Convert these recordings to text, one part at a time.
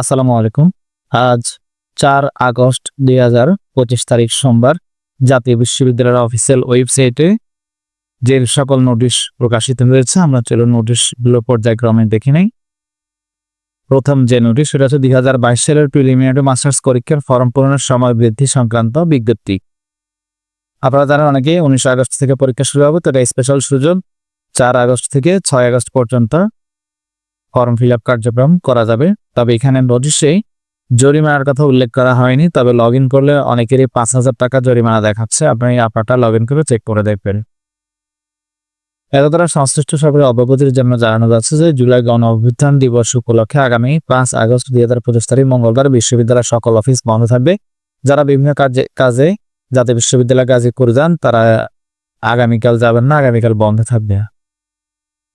আসসালামু আলাইকুম। আজ চার আগস্ট দুই হাজার পঁচিশ তারিখ সোমবার জাতীয় বিশ্ববিদ্যালয়ের অফিসিয়াল ওয়েবসাইটে যে সকল নোটিশ প্রকাশিত হয়েছে, আমরা চলো নোটিশগুলো পর্যায়ক্রমে দেখে নেই। প্রথম যে নোটিশ, সেটা হচ্ছে দুই হাজার বাইশ সালের প্রিলিমিনারি মাস্টার্স পরীক্ষার ফর্ম পূরণের সময় বৃদ্ধি সংক্রান্ত বিজ্ঞপ্তি। আপনারা জানেন অনেকে উনিশ আগস্ট থেকে পরীক্ষা শুরু হবে, তো এটা স্পেশাল সুযোগ। চার আগস্ট থেকে ছয় আগস্ট পর্যন্ত ফর্ম ফিল আপ কার্যক্রম করা যাবে। তবে এখানে নোটিশে জরিমানার কথা উল্লেখ করা হয়নি, তবে লগ করলে অনেকেরই পাঁচ হাজার টাকা জরিমানা দেখাচ্ছে। আপনি আপনারটা লগ করে চেক করে দেখবেন। এত দ্বারা সংশ্লিষ্ট সরকারের অবগতির জন্য জানানো যাচ্ছে যে, জুলাই গণ অভ্যুত্থান দিবস উপলক্ষে আগামী পাঁচ আগস্ট দুই হাজার পঁচিশ তারিখ মঙ্গলবার বিশ্ববিদ্যালয়ের সকল অফিস বন্ধ থাকবে। যারা বিভিন্ন কাজে কাজে যাতে বিশ্ববিদ্যালয় কাজে করে যান, তারা আগামীকাল যাবেন না, আগামীকাল বন্ধ থাকবে।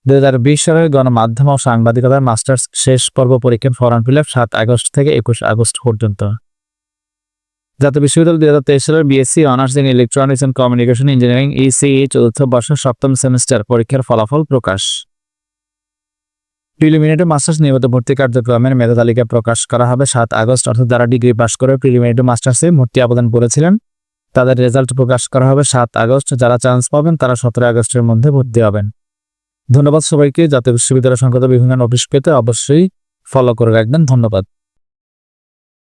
দুই হাজার বিশ সালের গণমাধ্যম ও সাংবাদিকতার মাস্টার্স শেষ পর্ব পরীক্ষার ফর্ম ফিল সাত আগস্ট থেকে একুশ আগস্ট পর্যন্ত। জাতীয় বিশ্ববিদ্যালয় দুই হাজার তেইশ সালের BSc honours in electronics and communication engineering ECE চতুর্থ বর্ষের সপ্তম সেমিস্টার পরীক্ষার ফলাফল প্রকাশ। প্রিলিমিনারি মাস্টার্স নিয়মিত ভর্তি কার্যক্রমের মেধা তালিকা প্রকাশ করা হবে সাত আগস্ট, অর্থাৎ যারা ডিগ্রি পাশ করে প্রিলিমিনারি মাস্টার্সে ভর্তি আবেদন করেছিলেন, তাদের রেজাল্ট প্রকাশ করা হবে সাত আগস্ট। যারা চান্স পাবেন, তারা সতেরো আগস্টের মধ্যে ভর্তি হবেন। ধন্যবাদ সবাইকে। জাতীয় বিশ্ববিদ্যালয় সংক্রান্ত বিভিন্ন নোটিশ পেতে অবশ্যই ফলো করে রাখবেন। ধন্যবাদ।